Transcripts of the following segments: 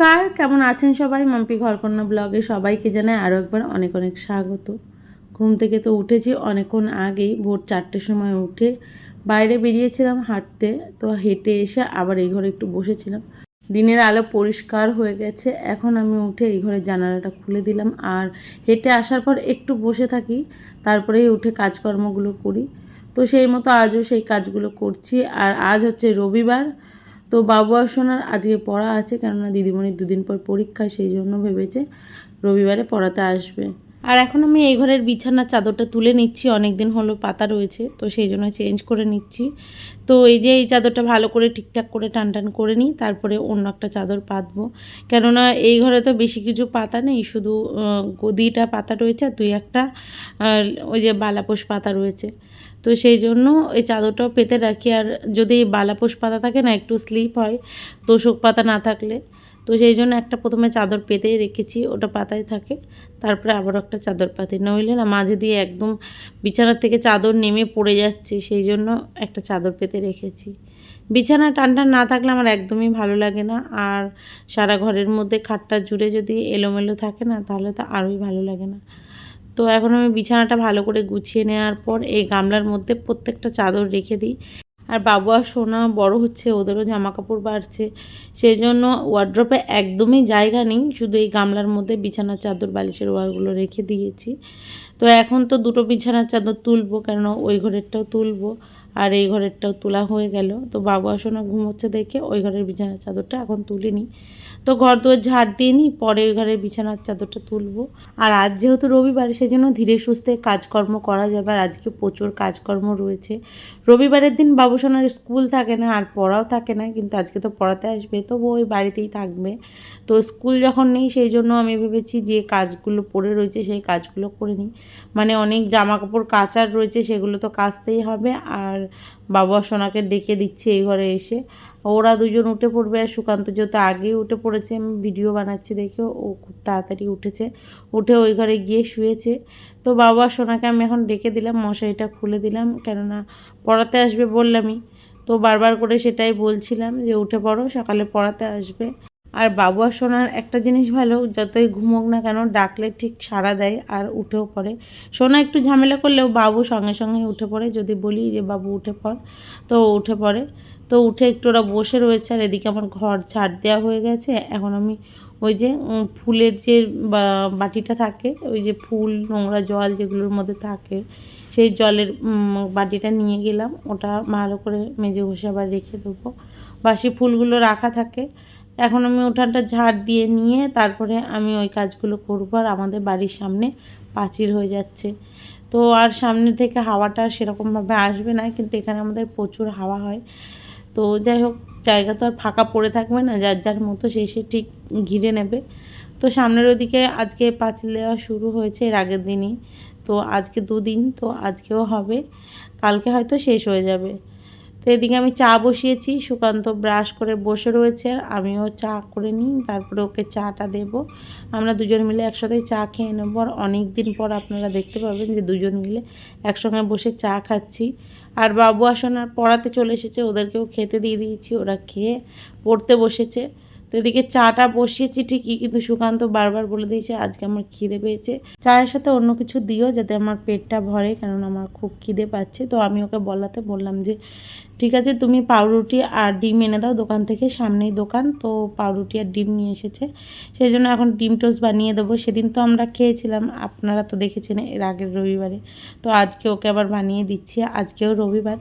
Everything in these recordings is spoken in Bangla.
নমস্কার, কেমন আছেন সবাই? মাম্পি ঘরকন্যা ব্লগে সবাইকে জানাই আরও একবার অনেক অনেক স্বাগত। ঘুম থেকে তো উঠেছি অনেকক্ষণ আগেই, ভোর চারটের সময় উঠে বাইরে বেরিয়েছিলাম হাঁটতে, তো হেঁটে এসে আবার এই ঘরে একটু বসেছিলাম। দিনের আলো পরিষ্কার হয়ে গেছে, এখন আমি উঠে এই ঘরের জানালাটা খুলে দিলাম আর হেঁটে আসার পর একটু বসে থাকি, তারপরেই উঠে কাজকর্মগুলো করি। তো সেই মতো আজও সেই কাজগুলো করছি আর আজ হচ্ছে রবিবার তো বাবু আর সোনার আজকে পড়া আছে কেননা দিদিমণির দুদিন পর পরীক্ষা, সেই জন্য ভেবেছে রবিবারে পড়াতে আসবে। আর এখন আমি এই ঘরের বিছানার চাদরটা তুলে নিচ্ছি অনেক দিন হলো পাতা রয়েছে, তো সেই জন্য চেঞ্জ করে নিচ্ছি। তো এই যে এই চাদরটা ভালো করে ঠিকঠাক করে টান টান করে নিই, তারপরে অন্য একটা চাদর পাতবো। কেননা এই ঘরে তো বেশি কিছু পাতা নেই, শুধু গদিটা পাতা রয়েছে আর দুই একটা ওই যে বালাপোষ পাতা রয়েছে। তো সেই জন্য এই চাদরটাও পেতে রাখি, আর যদি বালাপোষ পাতা থাকে না, একটু স্লিপ হয়, তোষক পাতা না থাকলে তো সেই জন্য একটা প্রথমে চাদর পেতেই রেখেছি, ওটা পাতায় থাকে, তারপরে আবার একটা চাদর পাতি। নইলে না মাঝে দিয়ে একদম বিছানার থেকে চাদর নেমে পড়ে যাচ্ছে, সেই জন্য একটা চাদর পেতে রেখেছি। বিছানা টান টান না থাকলে আমার একদমই ভালো লাগে না, আর সারা ঘরের মধ্যে খাটটা জুড়ে যদি এলোমেলো থাকে না, তাহলে তো আরোই ভালো লাগে না। তো এখন আমি বিছানাটা ভালো করে গুছিয়ে নেওয়ার পর এই গামলার মধ্যে প্রত্যেকটা চাদর রেখে দিই। আর বাবু আর সোনা বড় হচ্ছে, ওদেরও জামা কাপড় বাড়ছে। সেই জন্য ওয়ার্ড্রপে একদমই জায়গা নেই, শুধু এই গামলার মধ্যে বিছানার চাদর, বালিশের ওয়ারগুলো রেখে দিয়েছি। তো এখন তো দুটো বিছানার চাদর তুলবো, কেননা ওই ঘরেরটাও তুলবো, আর এই ঘরেরটাও তোলা হয়ে গেল। তো বাবু আর সোনা ঘুমোচ্ছে দেখে, ওই ঘরের বিছানার চাদরটা এখন তুলিনি। তো ঘর দুয়ার ঝাড় দিয়ে নিই, পরে ওই ঘরের বিছানার চাদরটা তুলবো। আর আজ যেহেতু রবিবার, সেজন্য ধীরে সুস্থে কাজকর্ম করা যাবে, আর আজকে প্রচুর কাজকর্ম রয়েছে। রবিবারের দিন বাবুসোনার স্কুল থাকে না, আর পড়াও থাকে না, কিন্তু আজকে তো পড়াতে আসবে তো ওই বাড়িতেই থাকবে। তো স্কুল যখন নেই, সেই জন্য আমি ভেবেছি যে কাজগুলো পড়ে রয়েছে, সেই কাজগুলো করে নিই। মানে অনেক জামা কাপড় কাচার রয়েছে, সেগুলো তো কাচতেই হবে, আর বাবা সোনাকে ডেকে দিচ্ছে এই ঘরে এসে। ওরা দুজন উঠে পড়বে আর সুকান্ত যেহেতু আগেই উঠে পড়েছে, আমি ভিডিও বানাচ্ছি দেখে ও খুব তাড়াতাড়ি উঠেছে। উঠে ওই ঘরে গিয়ে শুয়েছে। তো বাবা সোনাকে আমি এখন ডেকে দিলাম, মশারিটা খুলে দিলাম, কেননা পড়াতে আসবে বললামই। তো বারবার করে সেটাই বলছিলাম যে উঠে পড়ো, সকালে পড়াতে আসবে। আর বাবু আর সোনার একটা জিনিস ভালো, যতই ঘুমোক না কেন ডাকলে ঠিক সাড়া দেয় আর উঠেও পড়ে। সোনা একটু ঝামেলা করলেও বাবু সঙ্গে সঙ্গে উঠে পড়ে। যদি বলি যে বাবু উঠে পড়, তো উঠে পড়ে। তো উঠে একটু ওরা বসে রয়েছে আর এদিকে আমার ঘর ছাড় দেওয়া হয়ে গেছে। এখন আমি ওই যে ফুলের যে বাটিটা থাকে, ওই যে ফুল, নোংরা জল যেগুলোর মধ্যে থাকে, সেই জলের বাটিটা নিয়ে গেলাম। ওটা ভালো করে মেজে ঘষে আবার রেখে দেবো। বাসি ফুলগুলো রাখা থাকে। এখন আমি উঠানটা ঝাড় দিয়ে নিয়ে তারপরে আমি ওই কাজগুলো করব আর আমাদের বাড়ির সামনে পাঁচিল হয়ে যাচ্ছে। তো আর সামনে থেকে হাওয়াটা সেরকমভাবে আসবে না, কিন্তু এখানে আমাদের প্রচুর হাওয়া হয়। তো যাই হোক, জায়গা তো আর ফাঁকা পড়ে থাকবে না, যার যার মতো সে সে ঠিক ঘিরে নেবে। তো সামনের ওদিকে আজকে পাঁচিল দেওয়া শুরু হয়েছে এর আগের দিনই। তো আজকে দুদিন, তো আজকেও হবে। কালকে হয়তো শেষ হয়ে যাবে। তো এদিকে আমি চা বসিয়েছি, সুকান্ত ব্রাশ করে বসে রয়েছে, আমিও চা করে নিই, তারপরে ওকে চাটা দেব। আমরা দুজন মিলে একসাথে চা খেয়ে নেব। আর অনেক দিন পর আপনারা দেখতে পাবেন যে দুজন মিলে একসঙ্গে বসে চা খাচ্ছি। আর বাবু আসনার পড়াতে চলে এসেছে, ওদেরকেও খেতে দিয়ে দিয়েছি, ওরা খেয়ে পড়তে বসেছে। তো এদিকে চাটা বসিয়েছি, ঠিকই কিন্তু সুকান্ত বারবার বলে দিয়েছে, আজকে আমার খিদে পেয়েছে। চায়ের সাথে অন্য কিছু দিও যাতে আমার পেটটা ভরে, কারণ আমার খুব খিদে পাচ্ছে। তো আমি ওকে বলাতে বললাম যে, ঠিক আছে, তুমি পাউরুটি আর ডিম এনে দাও, দোকান থেকে সামনেই দোকান। তো পাউরুটি আর ডিম নিয়ে এসেছে। সেই জন্য এখন ডিম টোস্ট বানিয়ে দেবো। সেদিন তো আমরা খেয়েছিলাম, আপনারা তো দেখেছেন এর আগের রবিবারে। তো আজকে ওকে আবার বানিয়ে দিচ্ছি, আজকেও রবিবার।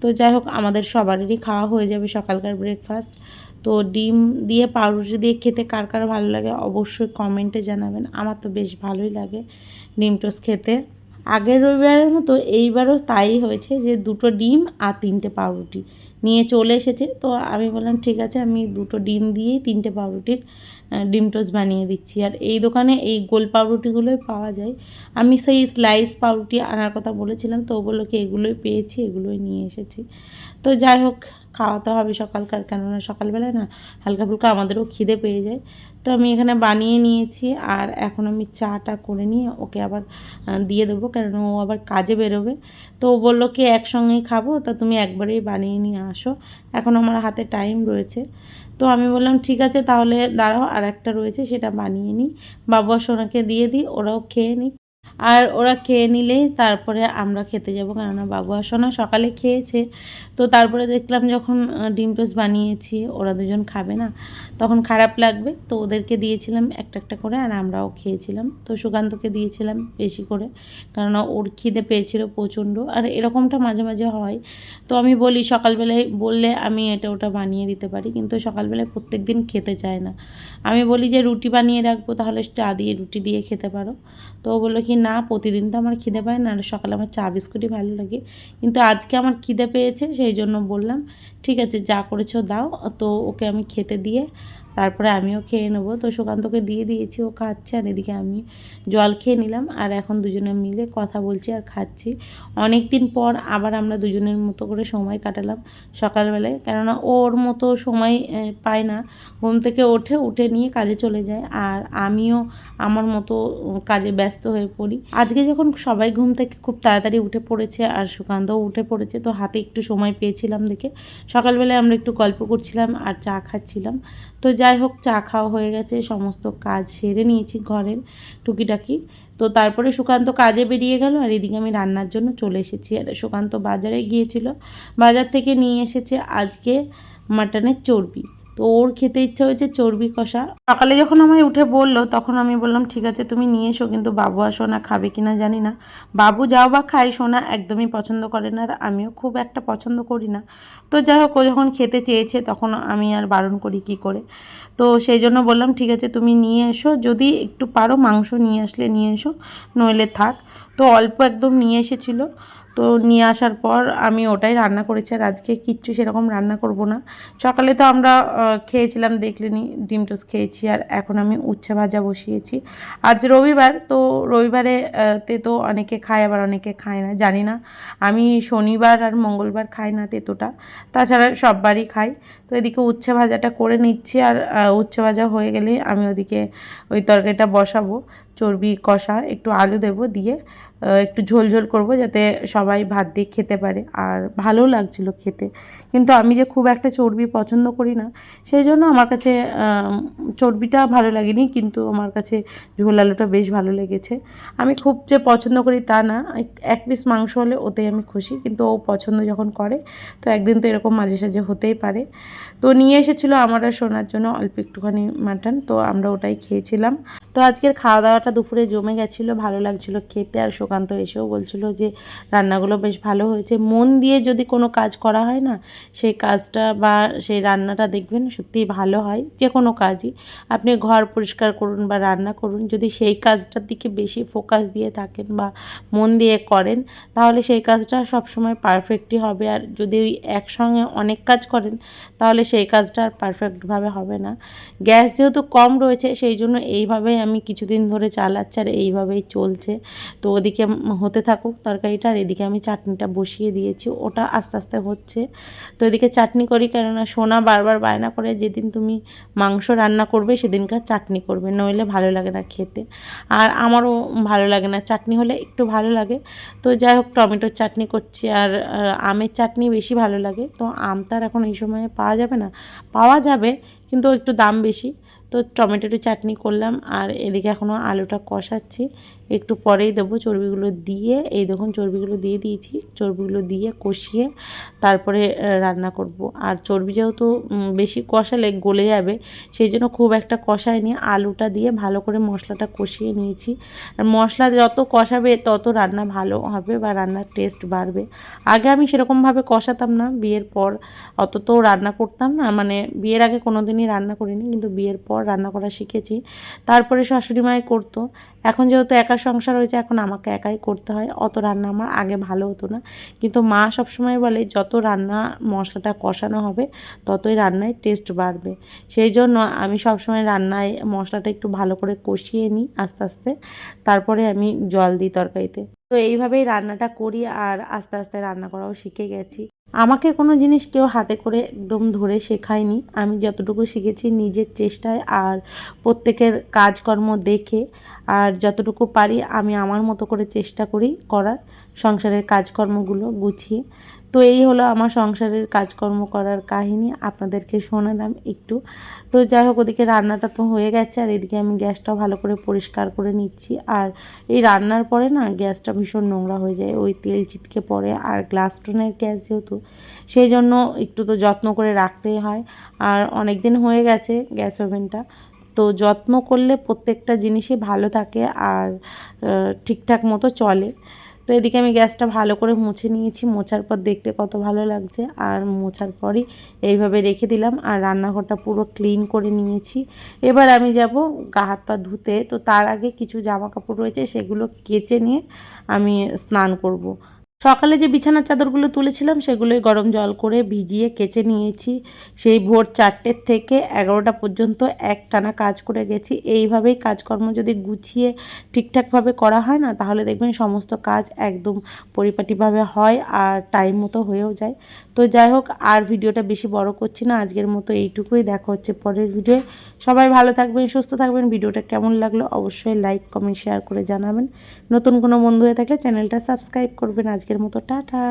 তো যাই হোক, আমাদের সবারই খাওয়া হয়ে যাবে সকালকার ব্রেকফাস্ট তো ডিম দিয়ে পাউরুটি দিয়ে খেতে কার কার ভালো লাগে অবশ্যই কমেন্টে জানাবেন। আমার তো বেশ ভালোই লাগে ডিম টোস্ট খেতে। আগের রবিবারের মতো এইবারও তাই হয়েছে যে দুটো ডিম আর তিনটে পাউরুটি নিয়ে চলে এসেছে। তো আমি বললাম, ঠিক আছে, আমি দুটো ডিম দিয়েই তিনটে পাউরুটির ডিম টোস্ট বানিয়ে দিচ্ছি। আর এই দোকানে এই গোল পাউরুটিগুলোই পাওয়া যায়। আমি সেই স্লাইস পাউরুটি আনার কথা বলেছিলাম, তো বলল কি, এগুলোই পেয়েছি, এগুলোই নিয়ে এসেছি। তো যাই হোক খাওয়াতে হবে সকালকার, কেননা সকালবেলায় না হালকা ফুলকা আমাদেরও খিদে পেয়ে যায়। তো আমি এখানে বানিয়ে নিয়েছি আর এখন আমি চাটা করে নিয়ে ওকে আবার দিয়ে দেবো কারণ ও আবার কাজে বেরোবে। তো ও বলল কি, একসঙ্গেই খাব, তা তুমি একবারেই বানিয়ে নিয়ে আসো। এখন আমার হাতে টাইম রয়েছে। তো আমি বললাম, ঠিক আছে, তাহলে দাঁড়াও আর একটা রয়েছে, সেটা বানিয়ে নিই। বাবু সোনাকে দিয়ে দিই, ওরাও খেয়ে নিই আর ওরা খেয়ে নিলেই তারপরে আমরা খেতে যাব। কেননা বাবু আর সোনা সকালে খেয়েছে। তো তারপরে দেখলাম যখন ডিম টোস্ট বানিয়েছি, ওরা দুজন খাবে না। তখন খারাপ লাগবে। তো ওদেরকে দিয়েছিলাম একটা একটা করে আর আমরাও খেয়েছিলাম। তো সুকান্তকে দিয়েছিলাম বেশি করে। কেননা ওর খিদে পেয়েছিল প্রচণ্ড। আর এরকমটা মাঝে মাঝে হয়। তো আমি বলি, সকালবেলায় বললে আমি এটা ওটা বানিয়ে দিতে পারি। কিন্তু সকালবেলায় প্রত্যেক দিন খেতে চায় না। আমি বলি যে, রুটি বানিয়ে রাখব, তাহলে চা দিয়ে রুটি দিয়ে খেতে পারো। তো বলল কি না, প্রতিদিন তো আমার খিদে পায় না সকালে আমার চা বিস্কুটই ভালো লাগে। কিন্তু আজকে আমার খিদে পেয়েছে, সেই জন্য বললাম, ঠিক আছে, যা করেছ দাও, তো ওকে আমি খেতে দিয়ে তারপরে আমিও খেয়ে নেব। তো সুকান্তকে দিয়ে দিয়েছি, ও খাচ্ছে আর এদিকে আমি জল খেয়ে নিলাম আর এখন দুজনে মিলে কথা বলছি আর খাচ্ছি। অনেক দিন পর আবার আমরা দুজনের মতো করে সময় কাটালাম সকালবেলায়। কেননা ওর মতো সময় পায় না। ঘুম থেকে ওঠে, উঠে নিয়ে কাজে চলে যায় আর আমিও আমার মতো কাজে ব্যস্ত হয়ে পড়ি। আজকে যখন সবাই ঘুম থেকে খুব তাড়াতাড়ি উঠে পড়েছে আর সুকান্তও উঠে পড়েছে, তো হাতে একটু সময় পেয়েছিলাম দেখে। সকালবেলায় আমরা একটু গল্প করছিলাম আর চা খাচ্ছিলাম। তো যাই হোক, চা খাওয়া হয়ে গেছে, সমস্ত কাজ সেরে নিয়েছি ঘরের টুকিটাকি। তো তারপরে সুকান্ত কাজে বেরিয়ে গেল আর এদিকে আমি রান্নার জন্য চলে এসেছি। আর সুকান্ত বাজারে গিয়েছিল, বাজার থেকে নিয়ে এসেছে আজকে মাটনের চর্বি। তো ওর খেতে ইচ্ছা হয়েছে চর্বি কষা। সকালে যখন আমায় উঠে বলল, তখন আমি বললাম, ঠিক আছে, তুমি নিয়ে এসো, কিন্তু বাবু আর সোনা খাবে কিনা জানি না। বাবু যাও বা খায় সোনা একদমই পছন্দ করে না, আর আমিও খুব একটা পছন্দ করি না। তো যাই হোক, ও যখন খেতে চেয়েছে, তখন আমি আর বারণ করি কি করে। তো সেই জন্য বললাম, ঠিক আছে, তুমি নিয়ে এসো, যদি একটু পারো, মাংস নিয়ে আসলে নিয়ে এসো, নইলে থাক। তো অল্প একদম নিয়ে এসেছিল। তো নিয়ে আসার পর আমি ওটাই রান্না করেছি আর আজকে কিচ্ছু সেরকম রান্না করব না। সকালে তো আমরা খেয়েছিলাম দেখলেনি, ডিম টোস্ট খেয়েছি আর এখন আমি উচ্ছে ভাজা বসিয়েছি। আজ রবিবার, তো রবিবারে তে তো অনেকে খায় আবার অনেকে খায় না, জানি না। আমি শনিবার আর মঙ্গলবার খাই না তেতোটা, তাছাড়া সববারই খাই। তো এদিকে উচ্ছে ভাজাটা করে নিচ্ছি আর উচ্ছে ভাজা হয়ে গেলে আমি ওদিকে ওই তরকারিটা বসাবো, চর্বি কষা, একটু আলু দেবো দিয়ে একটু ঝোল ঝোল করব যাতে সবাই ভাত দিয়ে খেতে পারে। আর ভালো লাগছিল খেতে। কিন্তু আমি যে খুব একটা চর্বি পছন্দ করি না, সেই জন্য আমার কাছে চর্বিটা ভালো লাগেনি, কিন্তু আমার কাছে ঝোল আলুটা বেশ ভালো লেগেছে। আমি খুব যে পছন্দ করি তা না, এক- পিস মাংস হলে ওতেই আমি খুশি, কিন্তু ও পছন্দ যখন করে, তো একদিন তো এরকম মাঝে সাঝে হতেই পারে। তো নিয়ে এসেছিল আমার আর সোনার জন্য অল্প একটুখানি মাটন, তো আমরা ওটাই খেয়েছিলাম। তো আজকের খাওয়া দাওয়াটা দুপুরে জমে গেছিল, ভালো লাগছিল খেতে। আর সুকান্ত এসেও বলছিল যে, রান্নাগুলো বেশ ভালো হয়েছে। মন দিয়ে যদি কোনো কাজ করা হয় না, সেই কাজটা বা সেই রান্নাটা দেখবেন সত্যিই ভালো হয় যে কোনো কাজই। আপনি ঘর পরিষ্কার করুন বা রান্না করুন, যদি সেই কাজটার দিকে বেশি ফোকাস দিয়ে থাকেন বা মন দিয়ে করেন, তাহলে সেই কাজটা সবসময় পারফেক্টই হবে। আর যদি ওই একসঙ্গে অনেক কাজ করেন, তাহলে সেই কাজটা আর পারফেক্টভাবে হবে না। গ্যাস যেহেতু কম রয়েছে, সেই জন্য এইভাবেই আমি কিছুদিন ধরে চালাচ্ছি আর এইভাবেই চলছে। তো ওদিকে হতে থাকুক তরকারিটা, আর এদিকে আমি চাটনিটা বসিয়ে দিয়েছি। ওটা আস্তে আস্তে হচ্ছে। তো এদিকে চাটনি করি, কেননা সোনা বারবার বায়না করে যেদিন তুমি মাংস রান্না করবে সেদিনকার চাটনি করবে, নইলে ভালো লাগে না খেতে। আর আমারও ভালো লাগে না, চাটনি হলে একটু ভালো লাগে। তো যাই হোক, টমেটোর চাটনি করছি, আর আমের চাটনি বেশি ভালো লাগে। তো আম তো আর এখন এই সময়ে পাওয়া যাবে না? পাওয়া যাবে, কিন্তু একটু দাম বেশি। তো টমেটোর চাটনি করলাম আর এদিকে এখনও আলুটা কষাচ্ছি। একটু পরেই দেবো চর্বিগুলো দিয়ে, এই দেখুন চর্বিগুলো দিয়ে দিয়েছি, চর্বিগুলো দিয়ে কষিয়ে তারপরে রান্না করব। আর চর্বি যেহেতু বেশি কষালে গলে যাবে, সেই জন্য খুব একটা কষায় নিয়ে আলুটা দিয়ে ভালো করে মশলাটা কষিয়ে নিয়েছি। আর মশলা যত কষাবে তত রান্না ভালো হবে বা রান্নার টেস্ট বাড়বে। আগে আমি সেরকমভাবে কষাতাম না, বিয়ের পর অত তো রান্না করতাম না মানে বিয়ের আগে কোনো দিনই রান্না করিনি, কিন্তু বিয়ের পর রান্না করা শিখেছি। তারপরে শাশুড়ি মাই করতো এখন যেহেতু একা সংসার হয়েছে, এখন আমাকে একাই করতে হয়। অত রান্না আমার আগে ভালো হতো না। কিন্তু মা সবসময় বলে, যত রান্না মশলাটা কষানো হবে, ততই রান্নায় টেস্ট বাড়বে। সেই জন্য আমি সবসময় রান্নায় মশলাটা একটু ভালো করে কষিয়ে নিই আস্তে আস্তে। তারপরে আমি জল দিই তরকারিতে। তো এইভাবেই রান্নাটা করি আর আস্তে আস্তে রান্না করাও শিখে গেছি। আমাকে কোনো জিনিস কেউ হাতে করে একদম ধরে শেখায়নি। আমি যতটুকু শিখেছি নিজের চেষ্টায় আর প্রত্যেকের কাজকর্ম দেখে আর যতটুকু পারি আমি আমার মতো করে চেষ্টা করি করার। সংসারের কাজকর্মগুলো গুছিয়ে তো এই হলো আমার সংসারের কাজকর্ম করার কাহিনী, আপনাদেরকে শোনালাম একটু। তো যাই হোক, ওদিকে রান্নাটা তো হয়ে গেছে, আর এদিকে আমি গ্যাসটাও ভালো করে পরিষ্কার করে নিচ্ছি। আর এই রান্নার পরে না, গ্যাসটা ভীষণ নোংরা হয়ে যায়, ওই তেল ছিটকে পড়ে, আর গ্লাস স্টোনের গ্যাস যেহেতু, সেই জন্য একটু তো যত্ন করে রাখতেই হয়। আর অনেক দিন হয়ে গেছে গ্যাস ওভেনটা, তো যত্ন করলে প্রত্যেকটা জিনিসই ভালো থাকে, আর ঠিকঠাক মতো চলে। তো এদিকে আমি গ্যাসটা ভালো করে মুছে নিয়েছি। মোছার পর দেখতে কত ভালো লাগছে। আর মোছার পরই এইভাবে রেখে দিলাম। আর রান্নাঘরটা পুরো ক্লিন করে নিয়েছি। এবার আমি যাব গা হাত পা ধুতে। তো তার আগে কিছু জামা কাপড় রয়েছে, সেগুলো কেচে নিয়ে আমি স্নান করব। সকালে যে বিছানার চাদরগুলো তুলেছিলাম, সেগুলোই গরম জল করে ভিজিয়ে কেচে নিয়েছি। সেই ভোর চারটের থেকে এগারোটা পর্যন্ত একটানা কাজ করে গেছি। এইভাবেই কাজকর্ম যদি গুছিয়ে ঠিকঠাকভাবে করা হয় না, তাহলে দেখবেন সমস্ত কাজ একদম পরিপাটিভাবে হয় আর টাইম মতো হয়েও যায়। তো যাই হোক, আর ভিডিওটা বেশি বড় করছি না। আজকের মতো এইটুকুই। দেখা হচ্ছে পরের ভিডিও সবাই ভালো থাকবেন, সুস্থ থাকবেন। ভিডিওটা কেমন লাগল অবশ্যই লাইক কমেন্ট শেয়ার করে জানাবেন। নতুন কোনো বন্ধু হয়ে থাকলে চ্যানেলটা সাবস্ক্রাইব করবেন। আজকের মতো, টাটা।